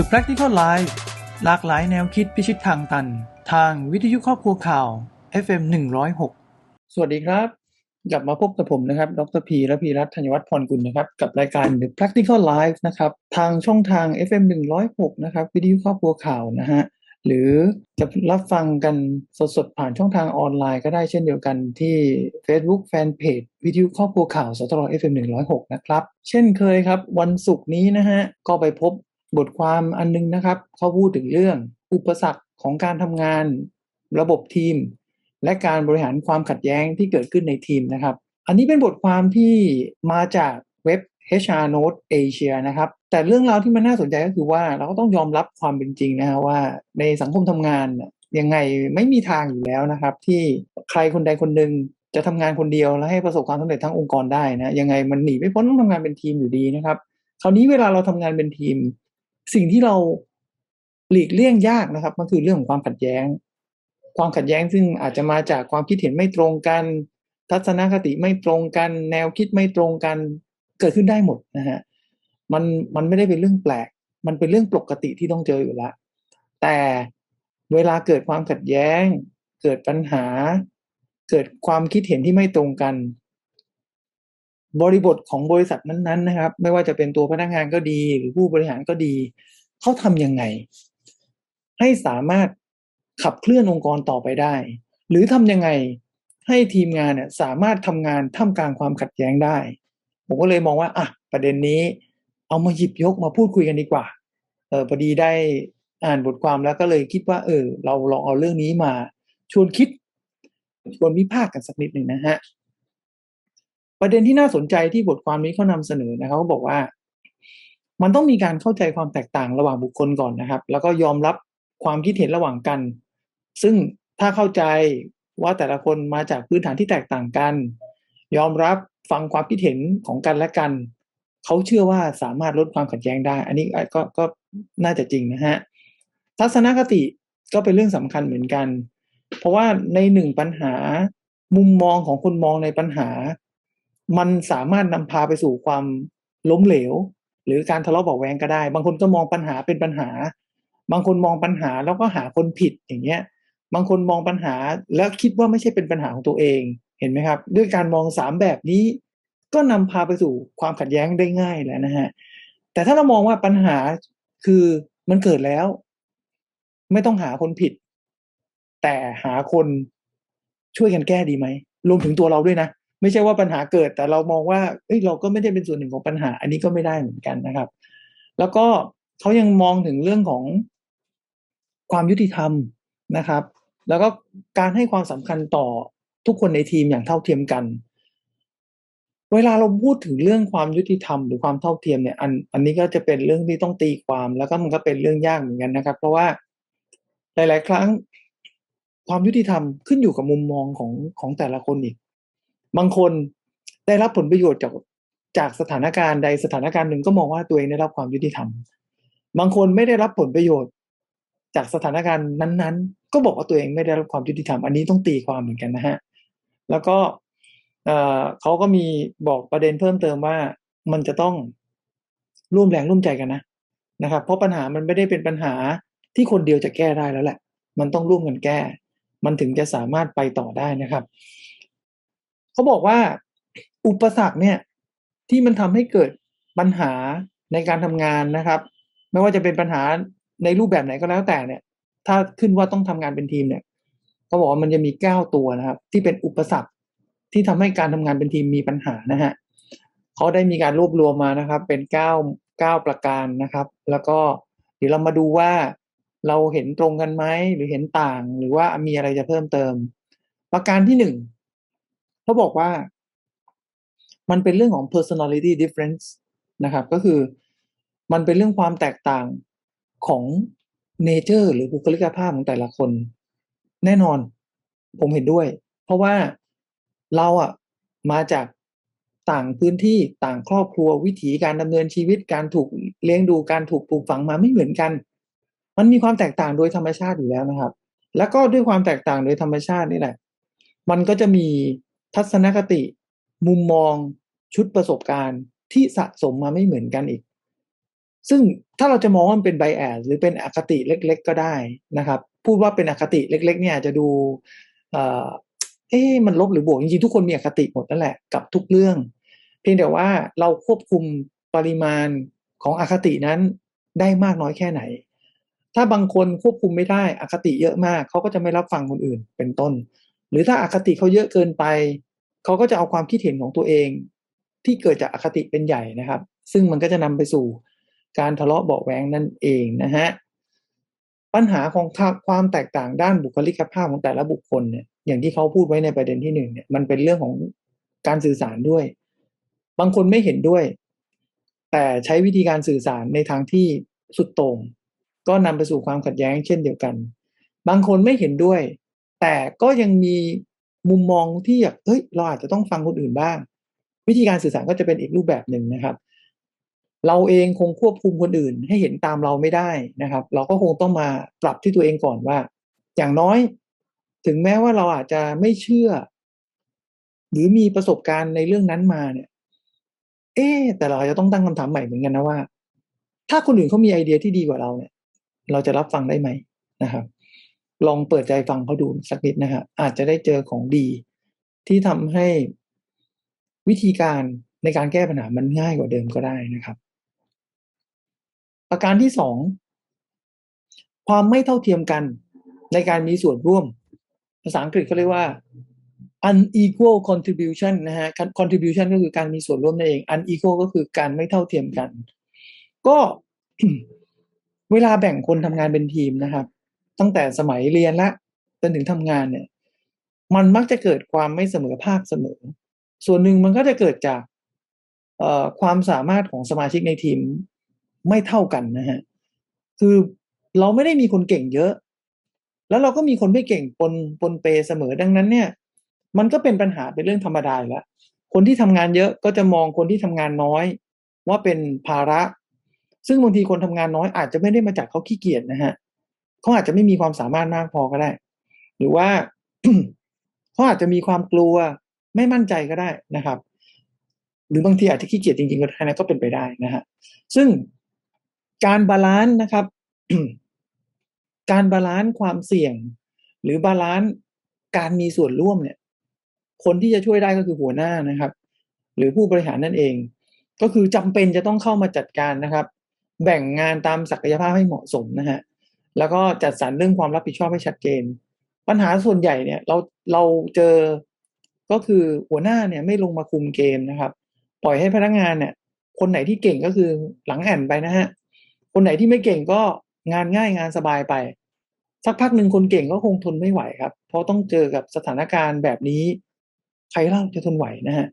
The Practical Life หลากหลายแนวคิดพิชิตทางตัน ทางวิทยุครอบครัวข่าว FM 106 สวัสดีครับ กลับมาพบกับผมนะครับ ดรพีและพีรัตน์ธัญวัฒน์พรกุลนะครับ กับรายการ The Practical Life นะครับ ทางช่องทาง FM 106 นะครับ วิทยุครอบครัวข่าวนะฮะ หรือจะรับฟังกันสดๆ ผ่านช่องทางออนไลน์ก็ได้เช่นเดียวกันที่ Facebook Fanpage วิทยุครอบครัวข่าวสตร FM 106 นะครับ เช่นเคยครับ วันศุกร์นี้นะฮะ ก็ไปพบ บทความอันนึงนะครับเขาพูดถึงเรื่องอุปสรรคของการทำงานระบบทีม และการบริหารความขัดแย้งที่เกิดขึ้นในทีมนะครับ อันนี้เป็นบทความที่มาจากเว็บ HR Note Asia นะครับ แต่เรื่องราวที่มันน่าสนใจก็คือว่าเราก็ต้องยอมรับความเป็นจริงนะฮะว่าในสังคมทำงานเนี่ยยังไงไม่มีทางอยู่แล้วนะครับ ที่ใครคนใดคนหนึ่งจะทำงานคนเดียวแล้วให้ประสบความสำเร็จทั้งองค์กรได้นะยังไงมันหนีไม่พ้นต้องทำงานเป็นทีมอยู่ดีนะครับคราวนี้เวลาเราทำงานเป็นทีม สิ่งที่เราหลีกเลี่ยงยากนะครับ มันคือเรื่องของความขัดแย้ง ความขัดแย้งซึ่งอาจจะมาจากความคิดเห็นไม่ตรงกัน ทัศนคติไม่ตรงกัน แนวคิดไม่ตรงกัน เกิดขึ้นได้หมดนะฮะมันมันไม่ได้เป็นเรื่องแปลก มันเป็นเรื่องปกติที่ต้องเจออยู่แล้วแต่เวลาเกิดความขัดแย้ง เกิดปัญหา เกิดความคิดเห็นที่ไม่ตรงกัน บริบทของบริษัทนั้นๆนะครับ ไม่ว่าจะเป็นตัวพนักงานก็ดี หรือผู้บริหารก็ดีเขาทำยังไง ให้สามารถขับเคลื่อนองค์กรต่อไปได้ หรือทำยังไงให้ทีมงานเนี่ยสามารถทำงานท่ามกลางความขัดแย้งได้ ผมก็เลยมองว่าอะประเด็นนี้ เอามาหยิบยกมาพูดคุยกันดีกว่าเออพอดีได้อ่านบทความแล้วก็เลยคิดว่า เออ เราลองเอาเรื่องนี้มา ชวนคิดชวนวิพากษ์กันสักนิดหนึ่งนะฮะ ประเด็นที่น่าสนใจที่บทความนี้เขานำเสนอนะครับเขาบอกว่า มันต้องมีการเข้าใจความแตกต่างระหว่างบุคคลก่อนนะครับ แล้วก็ยอมรับความคิดเห็นระหว่างกัน ซึ่งถ้าเข้าใจว่าแต่ละคนมาจากพื้นฐานที่แตกต่างกัน ยอมรับฟังความคิดเห็นของกันและกันเขาเชื่อว่าสามารถลดความขัดแย้งได้ อันนี้ก็ก็น่าจะจริงนะฮะทัศนคติก็เป็นเรื่องสำคัญเหมือนกัน เพราะว่าในหนึ่งปัญหามุมมองของคนมองในปัญหา มันสามารถนำพาไปสู่ความล้มเหลว หรือการทะเลาะเบาแวงก็ได้ บางคนก็มองปัญหาเป็นปัญหา บางคนมองปัญหาแล้วก็หาคนผิดอย่างเงี้ย บางคนมองปัญหาแล้วคิดว่าไม่ใช่เป็นปัญหาของตัวเองเห็นไหมครับ ด้วยการมองสามแบบนี้ ก็นำพาไปสู่ความขัดแย้งได้ง่ายแล้วนะฮะแต่ถ้าเรามองว่าปัญหาคือมันเกิดแล้ว ไม่ต้องหาคนผิด แต่หาคนช่วยกันแก้ดีไหมรวมถึงตัวเราด้วยนะ ไม่ใช่ว่าปัญหาเกิด แต่เรามองว่าเอ้ยเราก็ไม่ได้เป็นส่วนหนึ่งของปัญหา อันนี้ก็ไม่ได้เหมือนกันนะครับ แล้วก็เขายังมองถึงเรื่องของความยุติธรรมนะครับ แล้วก็การให้ความสำคัญต่อทุกคนในทีมอย่างเท่าเทียมกัน เวลาเราพูดถึงเรื่องความยุติธรรมหรือความเท่าเทียมเนี่ยอันอันนี้ก็จะเป็นเรื่องที่ต้องตีความแล้วก็มันก็เป็นเรื่องยากเหมือนกันนะครับ เพราะว่าหลาย ๆ ครั้งความยุติธรรมขึ้นอยู่กับมุมมองของของแต่ละคนอีก บางคนได้รับผลประโยชน์จากจากสถานการณ์ใดสถานการณ์หนึ่งก็มองว่าตัวเองได้รับความยุติธรรม บางคนไม่ได้รับผลประโยชน์ จากสถานการณ์นั้น ๆ ก็บอกว่าตัวเองไม่ได้รับความยุติธรรม อันนี้ต้องตีความเหมือนกันนะฮะ แล้วก็เขาก็มีบอกประเด็นเพิ่มเติมว่ามันจะต้องร่วมแรงร่วมใจกันนะนะครับ เพราะปัญหามันไม่ได้เป็นปัญหาที่คนเดียวจะแก้ได้แล้วแหละ มันต้องร่วมกันแก้ มันถึงจะสามารถไปต่อได้นะครับ เขาบอกว่าอุปสรรคเนี่ยที่มันทำให้เกิดปัญหาในการทำงานนะครับ ไม่ว่าจะเป็นปัญหาในรูปแบบไหนก็แล้วแต่เนี่ย ถ้าขึ้นว่าต้องทำงานเป็นทีมเนี่ยเขาบอกว่ามันจะมีเก้าตัวนะครับ ที่เป็นอุปสรรคที่ทำให้การทำงานเป็นทีมมีปัญหานะฮะเขาได้มีการรวบรวมมานะครับ เป็นเก้าเก้าประการนะครับ แล้วก็เดี๋ยวเรามาดูว่าเราเห็นตรงกันไหมหรือเห็นต่าง หรือว่ามีอะไรจะเพิ่มเติม ประการที่หนึ่ง เขาบอกว่า มันเป็นเรื่องของ personality difference นะครับ ก็คือมันเป็นเรื่องความแตกต่างของ nature หรือบุคลิกภาพของแต่ละคน แน่นอน ผมเห็นด้วย เพราะว่าเราอะมาจากต่างพื้นที่ต่างครอบครัววิถีการดำเนินชีวิตการถูกเลี้ยงดูการถูกปลูกฝังมาไม่เหมือนกัน มันมีความแตกต่างโดยธรรมชาติอยู่แล้วนะครับ แล้วก็ด้วยความแตกต่างโดยธรรมชาตินี่แหละ มันก็จะมี ทัศนคติ มุมมอง ชุดประสบการณ์ที่สะสมมาไม่เหมือนกันอีก ซึ่งถ้าเราจะมองว่ามันเป็นไบแอสหรือเป็นอคติเล็ก ๆ ก็ได้นะครับ พูดว่าเป็นอคติเล็ก ๆ เนี่ยจะดูเอ่อเอ๊ะมันลบหรือบวกจริงๆทุกคนมีอคติหมดนั่นแหละกับทุกเรื่อง เพียงแต่ว่าเราควบคุมปริมาณของอคตินั้นได้มากน้อยแค่ไหน ถ้าบางคนควบคุมไม่ได้อคติเยอะมากเขาก็จะไม่รับฟังคนอื่นเป็นต้น หรือถ้าอาคติเขาเยอะเกินไป เขาก็จะเอาความคิดเห็นของตัวเอง ที่เกิดจากอคติเป็นใหญ่นะครับ ซึ่งมันก็จะนำไปสู่การทะเลาะเบาแหวงนั่นเองนะฮะปัญหาของความแตกต่างด้านบุคลิกภาพของแต่ละบุคคลเนี่ยอย่างที่เขาพูดไว้ในประเด็นที่หนึ่งเนี่ยมันเป็นเรื่องของการสื่อสารด้วย บางคนไม่เห็นด้วย แต่ใช้วิธีการสื่อสารในทางที่สุดโต่งก็นำไปสู่ความขัดแย้งเช่นเดียวกัน บางคนไม่เห็นด้วย แต่ก็ยังมีมุมมองที่อยากเฮ้ยเราอาจจะต้องฟังคนอื่นบ้าง วิธีการสื่อสารก็จะเป็นอีกรูปแบบหนึ่งนะครับ เราเองคงควบคุมคนอื่นให้เห็นตามเราไม่ได้นะครับ เราก็คงต้องมาปรับที่ตัวเองก่อนว่า อย่างน้อย ถึงแม้ว่าเราอาจจะไม่เชื่อ หรือมีประสบการณ์ในเรื่องนั้นมาเนี่ย เอ๊แต่เราจะต้องตั้งคำถามใหม่เหมือนกันนะว่า ถ้าคนอื่นเขามีไอเดียที่ดีกว่าเราเนี่ย เราจะรับฟังได้ไหมนะครับ ลองเปิดใจฟังเขาดูสักนิดนะฮะอาจจะได้เจอของดี ที่ทำให้วิธีการในการแก้ปัญหามันง่ายกว่าเดิมก็ได้นะครับ ประการที่สองความไม่เท่าเทียมกันในการมีส่วนร่วม ภาษาอังกฤษเขาเรียกว่า unequal contribution นะฮะ contribution ก็คือการมีส่วนร่วมนั่นเอง unequal ก็คือการไม่เท่าเทียมกัน ก็เวลาแบ่งคนทำงานเป็นทีมนะครับ ตั้งแต่สมัยเรียนละจนถึงทำงานเนี่ย มันมักจะเกิดความไม่เสมอภาคเสมอ ส่วนหนึ่งมันก็จะเกิดจากความสามารถของสมาชิกในทีมไม่เท่ากันนะฮะ คือเราไม่ได้มีคนเก่งเยอะ แล้วเราก็มีคนไม่เก่งปนปนเปเสมอดังนั้นเนี่ย มันก็เป็นปัญหาเป็นเรื่องธรรมดาแล้วคนที่ทำงานเยอะก็จะมองคนที่ทำงานน้อย ว่าเป็นภาระ ซึ่งบางทีคนทำงานน้อยอาจจะไม่ได้มาจากเขาขี้เกียจนะฮะ เขาอาจจะไม่มีความสามารถมากพอก็ได้ หรือว่าเขาอาจจะมีความกลัวไม่มั่นใจก็ได้นะครับ หรือบางทีอาจจะขี้เกียจจริงๆก็ได้นะก็เป็นไปได้นะฮะซึ่งการบาลานซ์นะครับ การบาลานซ์ความเสี่ยง หรือบาลานซ์การมีส่วนร่วมเนี่ย คนที่จะช่วยได้ก็คือหัวหน้านะครับ หรือผู้บริหารนั่นเอง ก็คือจำเป็นจะต้องเข้ามาจัดการนะครับ แบ่งงานตามศักยภาพให้เหมาะสมนะฮะ แล้วก็จัดสรรเรื่องความรับผิดชอบให้ชัดเจน ปัญหาส่วนใหญ่เนี่ยเราเราเจอก็คือหัวหน้าเนี่ยไม่ลงมาคุมเกมนะครับ ปล่อยให้พนักงานเนี่ย คนไหนที่เก่งก็คือหลังแอนไปนะฮะคนไหนที่ไม่เก่งก็งานง่ายงานสบายไป สักพักหนึ่งคนเก่งก็คงทนไม่ไหวครับ เพราะต้องเจอกับสถานการณ์แบบนี้ ใครเล่าจะทนไหวนะฮะ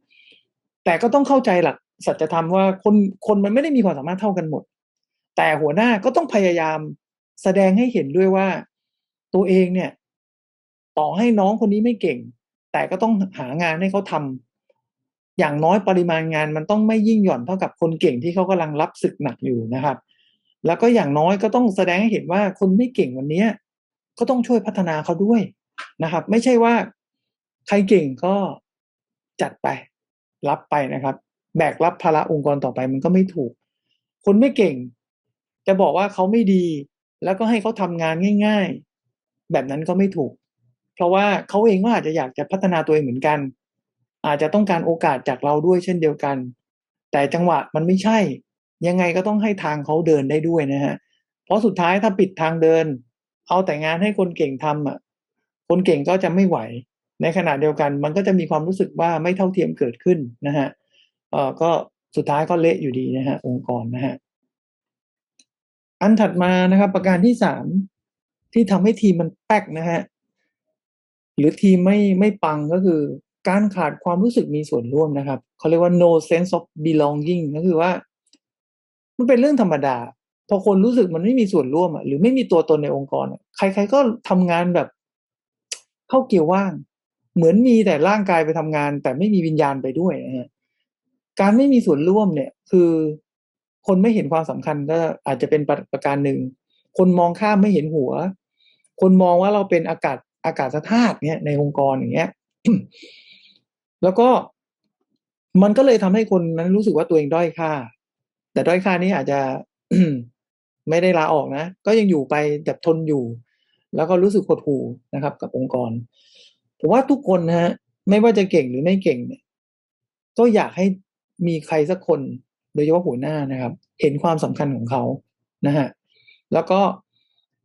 แต่ก็ต้องเข้าใจหลักสัจธรรมว่าคนคนมันไม่ได้มีความสามารถเท่ากันหมด แต่หัวหน้าก็ต้องพยายาม แสดงให้เห็นด้วยว่าตัวเองเนี่ย ต่อให้น้องคนนี้ไม่เก่ง แต่ก็ต้องหางานให้เขาทำอย่างน้อยปริมาณงานมันต้องไม่ยิ่งหย่อนเท่ากับคนเก่งที่เขากำลังรับศึกหนักอยู่นะครับ แล้วก็อย่างน้อยก็ต้องแสดงให้เห็นว่าคนไม่เก่งวันนี้ก็ต้องช่วยพัฒนาเขาด้วยนะครับ ไม่ใช่ว่าใครเก่งก็จัดไปรับไปนะครับ แบกรับภาระองค์กรต่อไปมันก็ไม่ถูก คนไม่เก่ง จะบอกว่าเขาไม่ดี แล้วก็ให้เขาทำงานง่าย ๆ แบบนั้นก็ไม่ถูก เพราะว่าเขาเองก็อาจจะอยากจะพัฒนาตัวเองเหมือนกัน อาจจะต้องการโอกาสจากเราด้วยเช่นเดียวกัน แต่จังหวะมันไม่ใช่ ยังไงก็ต้องให้ทางเขาเดินได้ด้วยนะฮะเพราะสุดท้ายถ้าปิดทางเดิน เอาแต่งานให้คนเก่งทำอะคนเก่งก็จะไม่ไหว ในขณะเดียวกันมันก็จะมีความรู้สึกว่าไม่เท่าเทียมเกิดขึ้นนะฮะเออก็สุดท้ายก็เละอยู่ดีนะฮะองค์กรนะฮะ อันถัดมานะครับ ประการที่สามที่ทำให้ทีมมันแป๊กนะฮะหรือทีมไม่ไม่ปังก็คือ การขาดความรู้สึกมีส่วนร่วมนะครับเขาเรียกว่า no sense of belonging ก็คือว่า มันเป็นเรื่องธรรมดา พอคนรู้สึกมันไม่มีส่วนร่วมอะหรือไม่มีตัวตนในองค์กรใคร ๆ ก็ทำงานแบบเข้าเกี่ยวว่าง เหมือนมีแต่ร่างกายไปทำงาน แต่ไม่มีวิญญาณไปด้วยนะฮะการไม่มีส่วนร่วมเนี่ย คือ คนไม่เห็นความสำคัญก็อาจจะเป็นประการหนึ่ง คนมองข้ามไม่เห็นหัว คนมองว่าเราเป็นอากาศอากาศธาตุเนี่ยในองค์กรอย่างเงี้ย แล้วก็มันก็เลยทำให้คนนั้นรู้สึกว่าตัวเองด้อยค่า แต่ด้อยค่านี้อาจจะไม่ได้ลาออกนะ ก็ยังอยู่ไปแบบทนอยู่ แล้วก็รู้สึกหดหู่นะครับ กับองค์กร ผมว่าทุกคนนะฮะ ไม่ว่าจะเก่งหรือไม่เก่งเนี่ย ก็อยากให้มีใครสักคน โดยเฉพาะหัวหน้านะครับ เห็นความสำคัญของเขานะฮะแล้วก็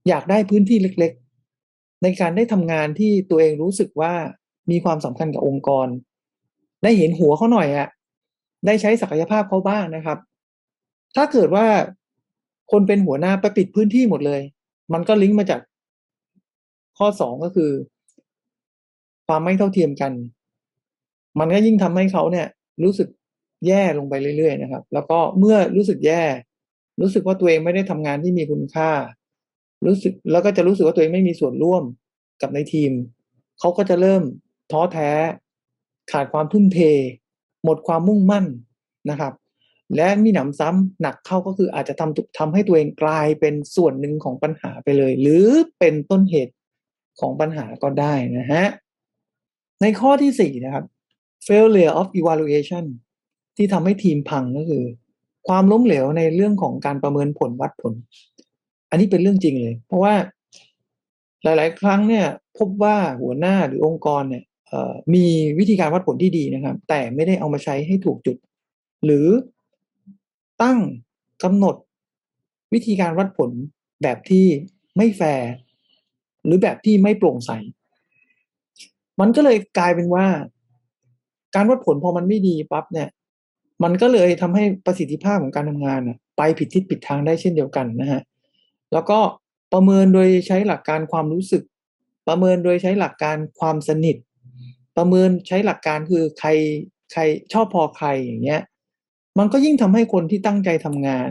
อยากได้พื้นที่เล็กๆ ในการได้ทำงานที่ตัวเองรู้สึกว่ามีความสำคัญกับองค์กร ได้เห็นหัวเขาหน่อยอะได้ใช้ศักยภาพเขาบ้างนะครับ ถ้าเกิดว่าคนเป็นหัวหน้าไปปิดพื้นที่หมดเลย มันก็ลิงก์มาจากข้อสองก็คือ ความไม่เท่าเทียมกัน มันก็ยิ่งทำให้เขาเนี่ย รู้สึก แย่ลงไปเรื่อยๆนะครับ แล้วก็เมื่อรู้สึกแย่ รู้สึกว่าตัวเองไม่ได้ทำงานที่มีคุณค่า รู้สึกแล้วก็จะรู้สึกว่าตัวเองไม่มีส่วนร่วมกับในทีม เขาก็จะเริ่มท้อแท้ ขาดความทุ่มเท หมดความมุ่งมั่นนะครับ และมีหนำซ้ำหนักเข้าก็คืออาจจะทำทำให้ตัวเองกลายเป็นส่วนหนึ่งของปัญหาไปเลย หรือเป็นต้นเหตุของปัญหาก็ได้นะฮะในข้อที่สี่นะครับ failure of evaluation ที่ทำให้ทีมพังก็คือ ความล้มเหลวในเรื่องของการประเมินผลวัดผล อันนี้เป็นเรื่องจริงเลย เพราะว่าหลาย ๆ ครั้งเนี่ย พบว่าหัวหน้าหรือองค์กรเนี่ยมีวิธีการวัดผลที่ดีนะครับ แต่ไม่ได้เอามาใช้ให้ถูกจุด หรือตั้งกำหนดวิธีการวัดผลแบบที่ไม่แฟร์หรือแบบที่ไม่โปร่งใส มันก็เลยกลายเป็นว่า การวัดผลพอมันไม่ดีปั๊บเนี่ย มันก็เลยทำให้ประสิทธิภาพของการทำงานไปผิดทิศผิดทางได้เช่นเดียวกันนะฮะแล้วก็ประเมินโดยใช้หลักการความรู้สึก ประเมินโดยใช้หลักการความสนิท ประเมินใช้หลักการคือใครใครชอบพอใครอย่างเงี้ย มันก็ยิ่งทำให้คนที่ตั้งใจทำงาน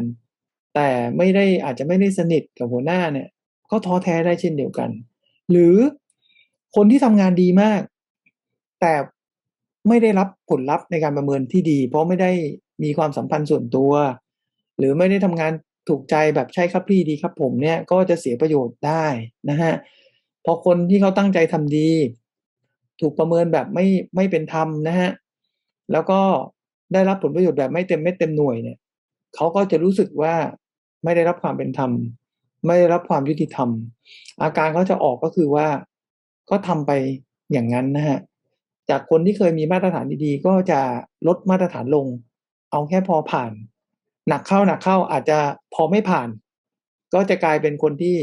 แต่ไม่ได้อาจจะไม่ได้สนิทกับหัวหน้าเนี่ย ก็ท้อแท้ได้เช่นเดียวกัน หรือคนที่ทำงานดีมาก แต่ ไม่ได้รับผลลัพธ์ในการประเมินที่ดี เพราะไม่ได้มีความสัมพันธ์ส่วนตัว หรือไม่ได้ทำงานถูกใจแบบใช่ครับพี่ดีครับผมเนี่ยก็จะเสียประโยชน์ได้นะฮะพอคนที่เขาตั้งใจทำดี ถูกประเมินแบบไม่ไม่เป็นธรรมนะฮะแล้วก็ได้รับผลประโยชน์แบบไม่เต็มเม็ดเต็มหน่วยเนี่ยเขาก็จะรู้สึกว่าไม่ได้รับความเป็นธรรม ไม่ได้รับความยุติธรรม อาการเขาจะออกก็คือว่าก็ทำไปอย่างนั้นนะฮะ จากคนที่เคยมีมาตรฐานดีๆ ก็จะลดมาตรฐานลง เอาแค่พอผ่าน หนักเข้าหนักเข้าอาจจะพอไม่ผ่าน ก็จะกลายเป็นคนที่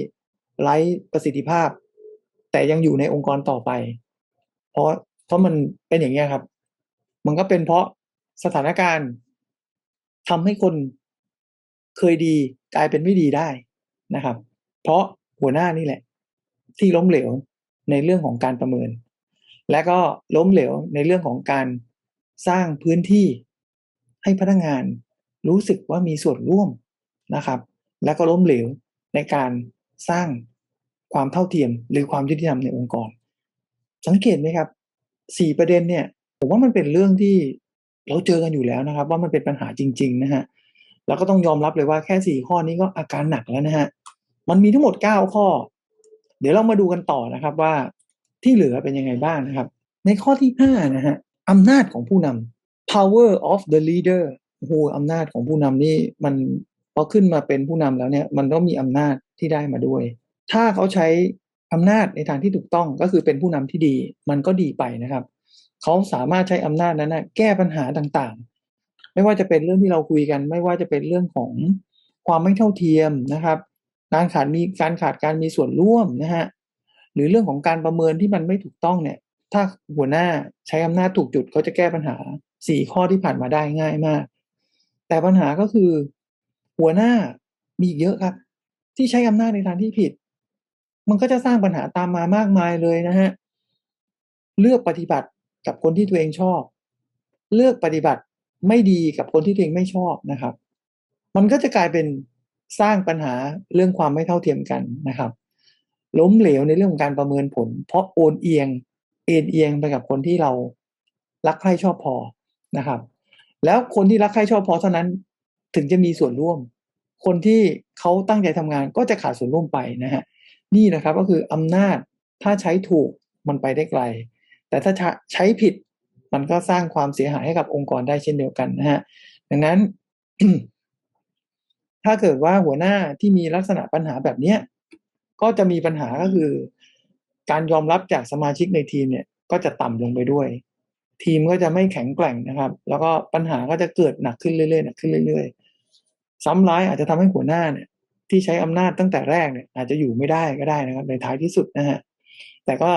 ไร้ประสิทธิภาพ แต่ยังอยู่ในองค์กรต่อไป เพราะเพราะมันเป็นอย่างนี้ครับ มันก็เป็นเพราะสถานการณ์ทำให้คนเคยดีกลายเป็นไม่ดีได้นะครับ เพราะหัวหน้านี่แหละ ที่ล้มเหลวในเรื่องของการประเมิน และก็ล้มเหลวในเรื่องของการสร้างพื้นที่ให้พนักงานรู้สึกว่ามีส่วนร่วมนะครับ และก็ล้มเหลวในการสร้างความเท่าเทียมหรือความยุติธรรมในองค์กร สังเกตไหมครับสี่ประเด็นเนี่ยผมว่ามันเป็นเรื่องที่เราเจอกันอยู่แล้วนะครับ ว่ามันเป็นปัญหาจริง ๆ นะฮะแล้วก็ต้องยอมรับเลยว่าแค่สี่ข้อนี้ก็อาการหนักแล้วนะฮะมันมีทั้งหมดเก้าข้อ เดี๋ยวเรามาดูกันต่อนะครับว่า ที่เหลือเป็นยังไงบ้างนะครับ ในข้อที่ห้านะฮะอำนาจของผู้นำ power of the leader โอ้โหอำนาจของผู้นำนี่มันพอขึ้นมาเป็นผู้นำแล้วเนี่ยมันต้องมีอำนาจที่ได้มาด้วย ถ้าเขาใช้อำนาจในทางที่ถูกต้องก็คือเป็นผู้นำที่ดี มันก็ดีไปนะครับ เขาสามารถใช้อำนาจนั้นนะแก้ปัญหาต่างๆ ไม่ว่าจะเป็นเรื่องที่เราคุยกัน ไม่ว่าจะเป็นเรื่องของความไม่เท่าเทียมนะครับ การขาดมีการขาดการมีส่วนร่วมนะฮะ หรือเรื่องของการประเมินที่มันไม่ถูกต้องเนี่ย ถ้าหัวหน้าใช้อำนาจถูกจุดเขาจะแก้ปัญหาสี่ข้อที่ผ่านมาได้ง่ายมาก แต่ปัญหาก็คือ หัวหน้ามีเยอะครับ ที่ใช้อำนาจในทางที่ผิด มันก็จะสร้างปัญหาตามมามากมายเลยนะฮะเลือกปฏิบัติกับคนที่ตัวเองชอบ เลือกปฏิบัติไม่ดีกับคนที่ตัวเองไม่ชอบนะครับ มันก็จะกลายเป็นสร้างปัญหาเรื่องความไม่เท่าเทียมกันนะครับ ล้มเหลวในเรื่องของการประเมินผล เพราะโอนเอียงเอ็นเอียงไปกับคนที่เรารักใคร่ชอบพอนะครับ แล้วคนที่รักใคร่ชอบพอเท่านั้นถึงจะมีส่วนร่วม คนที่เขาตั้งใจทำงานก็จะขาดส่วนร่วมไปนะฮะนี่นะครับก็คืออำนาจถ้าใช้ถูกมันไปได้ไกล แต่ถ้าใช้ผิดมันก็สร้างความเสียหายให้กับองค์กรได้เช่นเดียวกันนะฮะดังนั้น ถ้าเกิดว่าหัวหน้าที่มีลักษณะปัญหาแบบเนี้ย ก็จะมีปัญหาก็คือ การยอมรับจากสมาชิกในทีมเนี่ย ก็จะต่ำลงไปด้วย ทีมก็จะไม่แข็งแกร่งนะครับ แล้วก็ปัญหาก็จะเกิดหนักขึ้นเรื่อยๆหนักขึ้นเรื่อยๆซ้ำร้ายอาจจะทำให้หัวหน้าเนี่ย ที่ใช้อำนาจตั้งแต่แรกเนี่ย อาจจะอยู่ไม่ได้ก็ได้นะครับ ในท้ายที่สุดนะฮะแต่ก็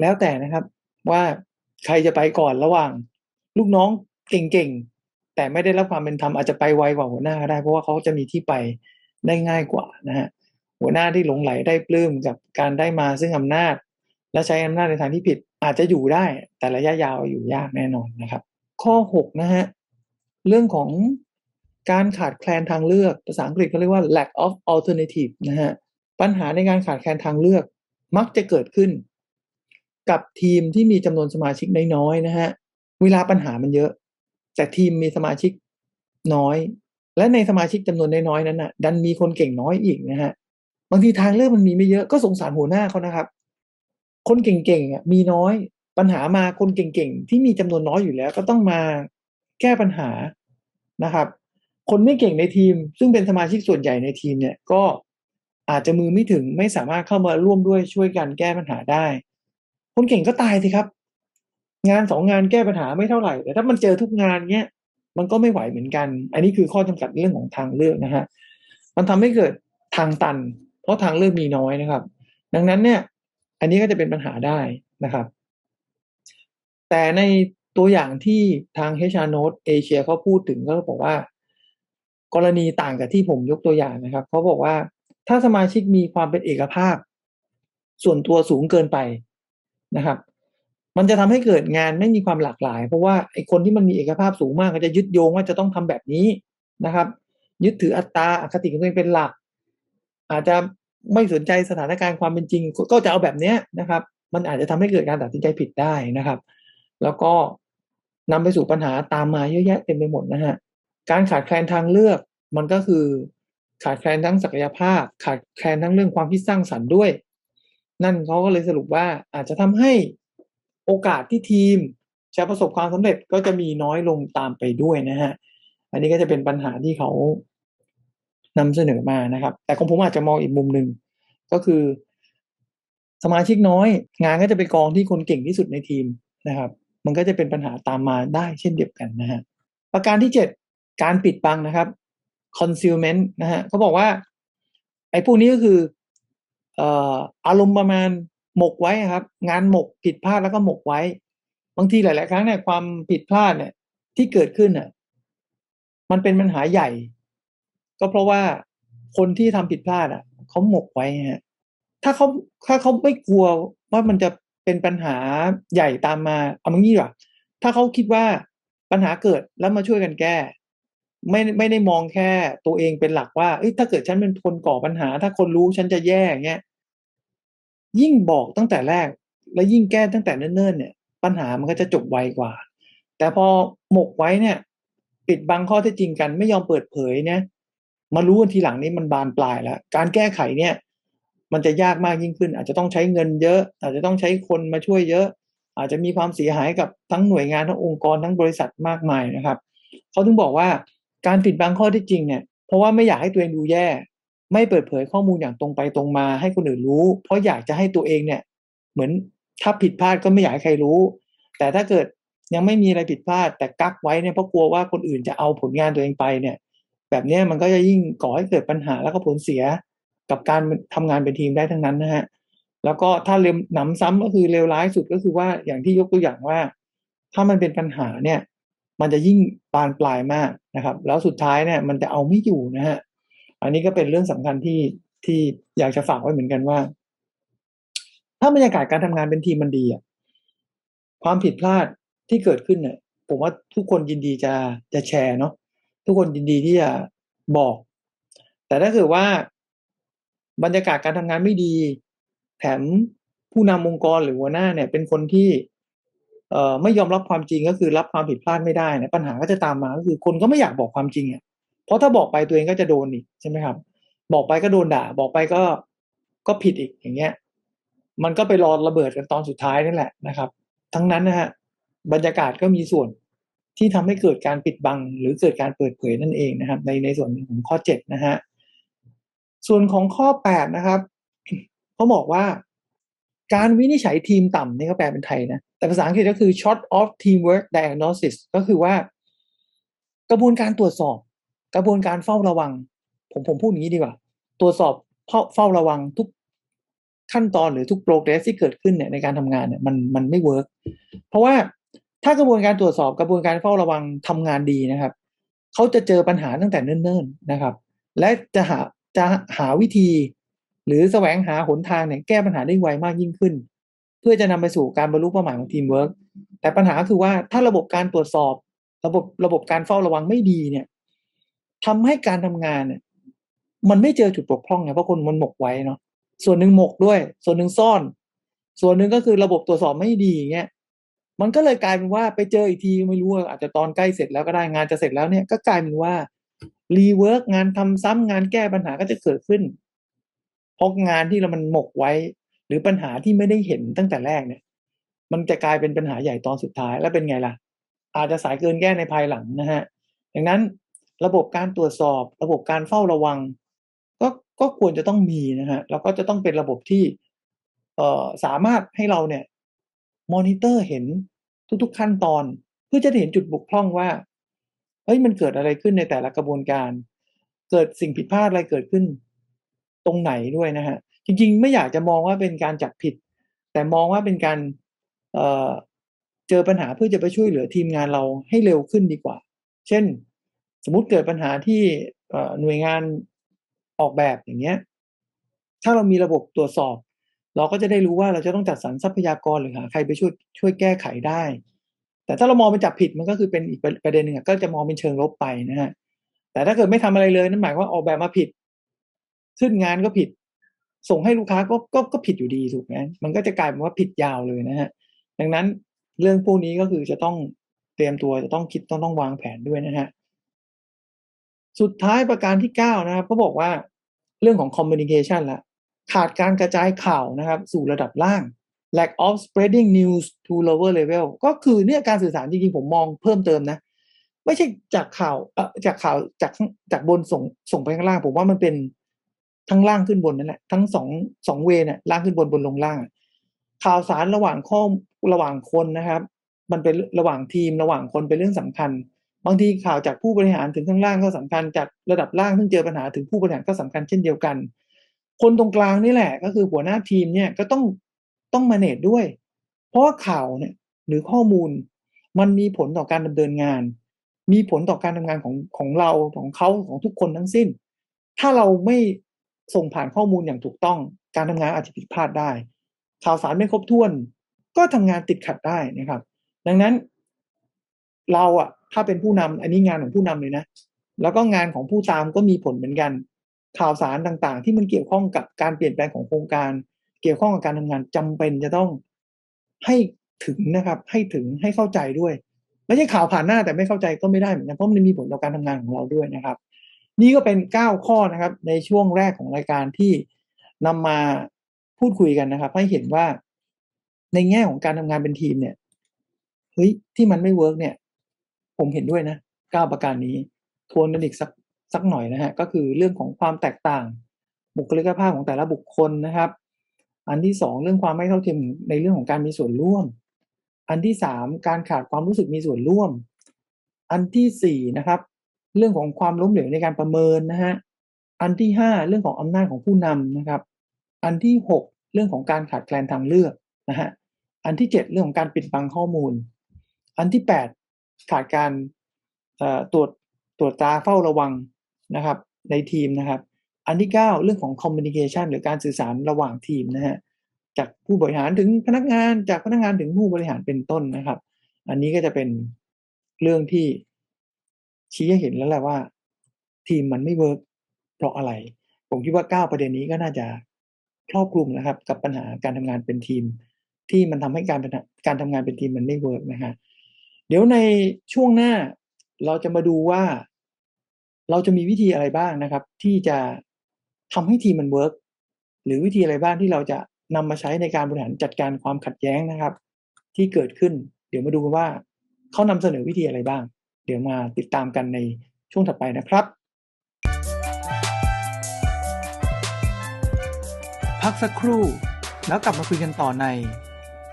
แล้วแต่นะครับว่าใครจะไปก่อนระหว่าง ลูกน้องเก่งๆแต่ไม่ได้รับความเป็นธรรมอาจจะไปไวกว่าหัวหน้าก็ได้ เพราะว่าเขาจะมีที่ไปได้ง่ายกว่านะฮะ หัวหน้าที่หลงไหลได้ปลื้มกับการได้มาซึ่งอำนาจ และใช้อำนาจในทางที่ผิดอาจจะอยู่ได้ แต่ระยะยาวอยู่ยากแน่นอนนะครับ ข้อหกนะฮะ เรื่องของการขาดแคลนทางเลือกภาษาอังกฤษเขาเรียกว่า lack of alternative นะฮะปัญหาในการขาดแคลนทางเลือกมักจะเกิดขึ้น กับทีมที่มีจำนวนสมาชิกน้อยๆนะฮะเวลาปัญหามันเยอะ แต่ทีมมีสมาชิกน้อย และในสมาชิกจำนวนน้อยๆนั้นนะ่ะดันมีคนเก่งน้อยอีกนะฮะ บางทีทางเลือกมันมีไม่เยอะก็สงสารหัวหน้าเขานะครับ คนเก่งๆมีน้อย ปัญหามาคนเก่งๆ ที่มีจำนวนน้อยอยู่แล้ว ก็ต้องมาแก้ปัญหานะครับ คนไม่เก่งในทีม ซึ่งเป็นสมาชิกส่วนใหญ่ในทีมเนี่ยก็อาจจะมือไม่ถึงไม่สามารถเข้ามาร่วมด้วยช่วยกันแก้ปัญหาได้ คนเก่งก็ตายสิครับ งานสองงานแก้ปัญหาไม่เท่าไหร่ แต่ถ้ามันเจอทุกงานเนี้ยมันก็ไม่ไหวเหมือนกัน อันนี้คือข้อจำกัดเรื่องของทางเลือกนะฮะ มันทำให้เกิดทางตัน เพราะทางเลือกมีน้อยนะครับ ดังนั้นเนี่ย อันนี้ก็จะเป็นปัญหาได้นะครับ แต่ในตัวอย่างที่ทาง HR Note เอเชียเขาพูดถึงก็บอกว่า กรณีต่างกับที่ผมยกตัวอย่างนะครับเขาบอกว่าถ้าสมาชิกมีความเป็นเอกภาพ ส่วนตัวสูงเกินไปนะครับ มันจะทำให้เกิดงานไม่มีความหลากหลาย เพราะว่าไอ้คนที่มันมีเอกภาพสูงมากก็จะยึดโยงว่าจะต้องทำแบบนี้นะครับ ยึดถืออัตราอคติของตัวเองเป็นหลัก อาจจะ ไม่สนใจสถานการณ์ความเป็นจริง ก็จะเอาแบบเนี้ยนะครับ มันอาจจะทำให้เกิดการตัดสินใจผิดได้นะครับ แล้วก็นำไปสู่ปัญหาตามมาเยอะแยะเต็มไปหมดนะฮะการขาดแคลนทางเลือก มันก็คือขาดแคลนทั้งศักยภาพ ขาดแคลนทั้งเรื่องความคิดสร้างสรรค์ด้วย นั่นเขาก็เลยสรุปว่าอาจจะทำให้โอกาสที่ทีมจะประสบความสำเร็จก็จะมีน้อยลงตามไปด้วยนะฮะ อันนี้ก็จะเป็นปัญหาที่เขา นำเสนอมานะครับ แต่ของผมอาจจะมองอีกมุมหนึ่งก็คือ สมาชิกน้อย งานก็จะไปกองที่คนเก่งที่สุดในทีมนะครับ มันก็จะเป็นปัญหาตามมาได้เช่นเดียวกันนะฮะประการที่เจ็ดการปิดบังนะครับ concealment นะฮะเขาบอกว่า ไอ้พวกนี้ก็คืออารมณ์ประมาณหมกไว้ครับ งานหมกผิดพลาดแล้วก็หมกไว้ บางทีหลาย ๆ ครั้งเนี่ยความผิดพลาดเนี่ยที่เกิดขึ้นน่ะมันเป็นปัญหาใหญ่ ก็เพราะว่าคนที่ทำผิดพลาดอะเขาหมกไว้ฮะถ้าเขาถ้าเขาไม่กลัวว่ามันจะเป็นปัญหาใหญ่ตามมาเอางี้ดีกว่าถ้าเขาคิดว่าปัญหาเกิดแล้วมาช่วยกันแก้ ไม่ไม่ได้มองแค่ตัวเองเป็นหลักว่าเอ้ยถ้าเกิดฉันเป็นคนก่อปัญหา ถ้าคนรู้ฉันจะแย่เงี้ยยิ่งบอกตั้งแต่แรก และยิ่งแก้ตั้งแต่เนิ่นๆเนี่ย ปัญหามันก็จะจบไวกว่า แต่พอหมกไว้เนี่ย ปิดบังข้อเท็จจริงกันไม่ยอมเปิดเผยเนี่ย มารู้กันทีหลังนี้มันบานปลายแล้ว การแก้ไขเนี่ย มันจะยากมากยิ่งขึ้น อาจจะต้องใช้เงินเยอะ อาจจะต้องใช้คนมาช่วยเยอะ อาจจะมีความเสียหายกับทั้งหน่วยงานทั้งองค์กรทั้งบริษัทมากมายนะครับเขาถึงบอกว่าการปิดบังข้อที่จริงเนี่ย เพราะว่าไม่อยากให้ตัวเองดูแย่ ไม่เปิดเผยข้อมูลอย่างตรงไปตรงมาให้คนอื่นรู้ เพราะอยากจะให้ตัวเองเนี่ย เหมือนถ้าผิดพลาดก็ไม่อยากให้ใครรู้ แต่ถ้าเกิดยังไม่มีอะไรผิดพลาดแต่กักไว้เนี่ยเพราะกลัวว่าคนอื่นจะเอาผลงานตัวเองไปเนี่ย แบบนี้มันก็จะยิ่งก่อให้เกิดปัญหาแล้วก็ผลเสียกับการทำงานเป็นทีมได้ทั้งนั้นนะฮะแล้วก็ถ้าเลวหนำซ้ำก็คือเลวร้ายสุดก็คือว่าอย่างที่ยกตัวอย่างว่า ถ้ามันเป็นปัญหาเนี่ย มันจะยิ่งปานปลายมากนะครับ แล้วสุดท้ายเนี่ย มันจะเอาไม่อยู่นะฮะอันนี้ก็เป็นเรื่องสำคัญที่ที่อยากจะฝากไว้เหมือนกันว่า ถ้าบรรยากาศการทำงานเป็นทีมมันดีอะความผิดพลาดที่เกิดขึ้นเนี่ยผมว่าทุกคนยินดีจะจะแชร์เนาะ ทุกคนยินดีที่จะบอก แต่ถ้าเกิดว่าบรรยากาศการทำงานไม่ดี แถมผู้นำองค์กรหรือหัวหน้าเนี่ย เป็นคนที่เอ่อไม่ยอมรับความจริงก็คือรับความผิดพลาดไม่ได้นะปัญหาก็จะตามมาก็คือคนก็ไม่อยากบอกความจริงอะเพราะถ้าบอกไปตัวเองก็จะโดนอีกใช่ไหมครับ บอกไปก็โดนด่า บอกไปก็ก็ผิดอีกอย่างเงี้ย มันก็ไปรอระเบิดกันตอนสุดท้ายนั่นแหละนะครับ ทั้งนั้นนะฮะบรรยากาศก็มีส่วน ที่ทำให้เกิดการปิดบัง หรือเกิดการเปิดเผยนั่นเองนะครับ ในในส่วนของข้อเจ็ดนะฮะส่วนของข้อแปดนะครับเขาบอกว่า การวินิจฉัยทีมต่ำนี่เขาแปลเป็นไทยนะแต่ภาษาอังกฤษก็คือ short of teamwork diagnosis ก็คือว่า กระบวนการตรวจสอบ กระบวนการเฝ้าระวัง ผมผมพูดอย่างนี้ดีกว่า ตรวจสอบเฝ้าระวังทุกขั้นตอนหรือทุกโปรเกรสที่เกิดขึ้นเนี่ยในการทำงานเนี่ยมันมันไม่เวิร์กเพราะว่า ถ้ากระบวนการตรวจสอบกระบวนการเฝ้าระวังทำงานดีนะครับเขาจะเจอปัญหาตั้งแต่เนิ่นๆนะครับ และจะหาจะหาวิธี หรือแสวงหาหนทางเนี่ยแก้ปัญหาได้ไวมากยิ่งขึ้น เพื่อจะนำไปสู่การบรรลุเป้าหมายของทีมเวิร์กแต่ปัญหาคือว่าถ้าระบบการตรวจสอบ ระบบระบบการเฝ้าระวังไม่ดีเนี่ยทำให้การทำงานเนี่ยมันไม่เจอจุดบกพร่องไงเพราะคนมันหมกไว้เนาะส่วนหนึ่งหมกด้วย ส่วนหนึ่งซ่อน ส่วนหนึ่งก็คือระบบตรวจสอบไม่ดีอย่างเงี้ย มันก็เลยกลายเป็นว่าไปเจออีกทีไม่รู้อาจจะตอนใกล้เสร็จแล้วก็ได้งานจะเสร็จแล้วเนี่ยก็กลายเป็นว่ารีเวิร์กงานทำซ้ำงานแก้ปัญหาก็จะเกิดขึ้นเพราะงานที่เรามันหมกไว้ หรือปัญหาที่ไม่ได้เห็นตั้งแต่แรกเนี่ย มันจะกลายเป็นปัญหาใหญ่ตอนสุดท้ายแล้วเป็นไงล่ะ อาจจะสายเกินแก้ในภายหลังนะฮะดังนั้นระบบการตรวจสอบ ระบบการเฝ้าระวัง ก็ก็ควรจะต้องมีนะฮะแล้วก็จะต้องเป็นระบบที่ เอ่อสามารถให้เราเนี่ย มอนิเตอร์เห็นทุกๆขั้นตอน เพื่อจะเห็นจุดบกพร่องว่าเฮ้ยมันเกิดอะไรขึ้นในแต่ละกระบวนการ เกิดสิ่งผิดพลาดอะไรเกิดขึ้น ตรงไหนด้วยนะฮะ จริงๆ ไม่อยากจะมองว่าเป็นการจับผิด แต่มองว่าเป็นการเเจอปัญหาเพื่อจะไปช่วยเหลือทีมงานเราให้เร็วขึ้นดีกว่า เช่น สมมติเกิดปัญหาที่หน่วยงานออกแบบอย่างเงี้ย ถ้าเรามีระบบตรวจสอบ เราก็จะได้รู้ว่าเราจะต้องจัดสรรทรัพยากรหรือหาใครไปช่วยช่วยแก้ไขได้ แต่ถ้าเรามองเป็นจับผิดมันก็คือเป็นอีกประเด็นหนึ่งก็จะมองเป็นเชิงลบไปนะฮะแต่ถ้าเกิดไม่ทำอะไรเลยนั่นหมายว่าออกแบบมาผิด ขึ้นงานก็ผิด ส่งให้ลูกค้าก็ก็ก็ผิดอยู่ดีถูกไหมมันก็จะกลายเป็นว่าผิดยาวเลยนะฮะดังนั้นเรื่องพวกนี้ก็คือจะต้องเตรียมตัวจะต้องคิดต้องต้องวางแผนด้วยนะฮะสุดท้ายประการที่เก้านะครับเขาบอกว่าเรื่องของ communication ละ ขาดการกระจายข่าวนะครับ สู่ระดับล่าง lack of spreading news to lower level ก็คือเนี่ยการสื่อสารจริงๆ ผมมองเพิ่มเติมนะ ไม่ใช่จากข่าวเอ่อจากข่าวจากจากบนส่งส่งไปข้างล่าง ผมว่ามันเป็นทั้งล่างขึ้นบนนั่นแหละทั้งสองสองเวเนี่ยล่างขึ้นบนบนลงล่าง ข่าวสารระหว่างข้อระหว่างคนนะครับ มันเป็นระหว่างทีมระหว่างคนเป็นเรื่องสำคัญ บางทีข่าวจากผู้บริหารถึงข้างล่างก็สำคัญจากระดับล่างซึ่งเจอปัญหาถึงผู้บริหารก็สำคัญเช่นเดียวกัน คนตรงกลางนี่แหละ ก็คือหัวหน้าทีมเนี่ยก็ต้องต้องมาเนตด้วย เพราะว่าข่าวเนี่ยหรือข้อมูลมันมีผลต่อการดำเนินงาน มีผลต่อการทำงานของของเราของเขาของทุกคนทั้งสิ้น ถ้าเราไม่ส่งผ่านข้อมูลอย่างถูกต้อง การทำงานอาจจะผิดพลาดได้ ข่าวสารไม่ครบถ้วน ก็ทำงานติดขัดได้นะครับ ดังนั้น เราอะถ้าเป็นผู้นำอันนี้งานของผู้นำเลยนะ แล้วก็งานของผู้ตามก็มีผลเหมือนกัน ข่าวสารต่างๆ ที่มันเกี่ยวข้องกับการเปลี่ยนแปลงของโครงการ เกี่ยวข้องกับการทำงานจำเป็นจะต้องให้ถึงนะครับ ให้ถึงให้เข้าใจด้วย ไม่ใช่ข่าวผ่านหน้าแต่ไม่เข้าใจก็ไม่ได้เหมือนกันเพราะมันมีผลต่อการทำงานของเราด้วยนะครับ นี่ก็เป็นเก้าข้อนะครับ ในช่วงแรกของรายการที่นำมาพูดคุยกันนะครับ ให้เห็นว่าในแง่ของการทำงานเป็นทีมเนี่ยเฮ้ยที่มันไม่เวิร์กเนี่ย ผมเห็นด้วยนะเก้าประการนี้ทวนกันอีกสัก สักหน่อยนะฮะก็คือเรื่องของความแตกต่าง บุคลิกภาพของแต่ละบุคคลนะครับ อันที่สองเรื่องความไม่เท่าเทียมในเรื่องของการมีส่วนร่วม อันที่สามการขาดความรู้สึกมีส่วนร่วม อันที่สี่นะครับ เรื่องของความล้มเหลวในการประเมินนะฮะอันที่ห้าเรื่องของอำนาจของผู้นำนะครับ อันที่หกเรื่องของการขาดแคลนทางเลือกนะฮะอันที่เจ็ดเรื่องของการปิดบังข้อมูล อันที่แปดขาดการตรวจตรวจตาเฝ้าระวัง นะครับในทีมนะครับ อันที่เก้าเรื่องของคอมมิวนิเคชันหรือการสื่อสารระหว่างทีมนะฮะจากผู้บริหารถึงพนักงานจากพนักงานถึงผู้บริหารเป็นต้นนะครับ อันนี้ก็จะเป็นเรื่องที่ชี้ให้เห็นแล้วแหละว่า ทีมมันไม่เวิร์กเพราะอะไร ผมคิดว่าเก้าประเด็นนี้ก็น่าจะครอบคลุมนะครับ กับปัญหาการทำงานเป็นทีม ที่มันทำให้การการทำงานเป็นทีมมันไม่เวิร์กนะฮะเดี๋ยวในช่วงหน้าเราจะมาดูว่า เราจะมีวิธีอะไรบ้างนะครับ ที่จะทำให้ทีมมันเวิร์กหรือวิธีอะไรบ้างที่เราจะนำมาใช้ในการบริหารจัดการความขัดแย้งนะครับ ที่เกิดขึ้น เดี๋ยวมาดูกันว่าเขานำเสนอวิธีอะไรบ้าง เดี๋ยวมาติดตามกันในช่วงถัดไปนะครับ พักสักครู่ แล้วกลับมาคุยกันต่อใน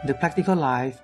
The Practical Life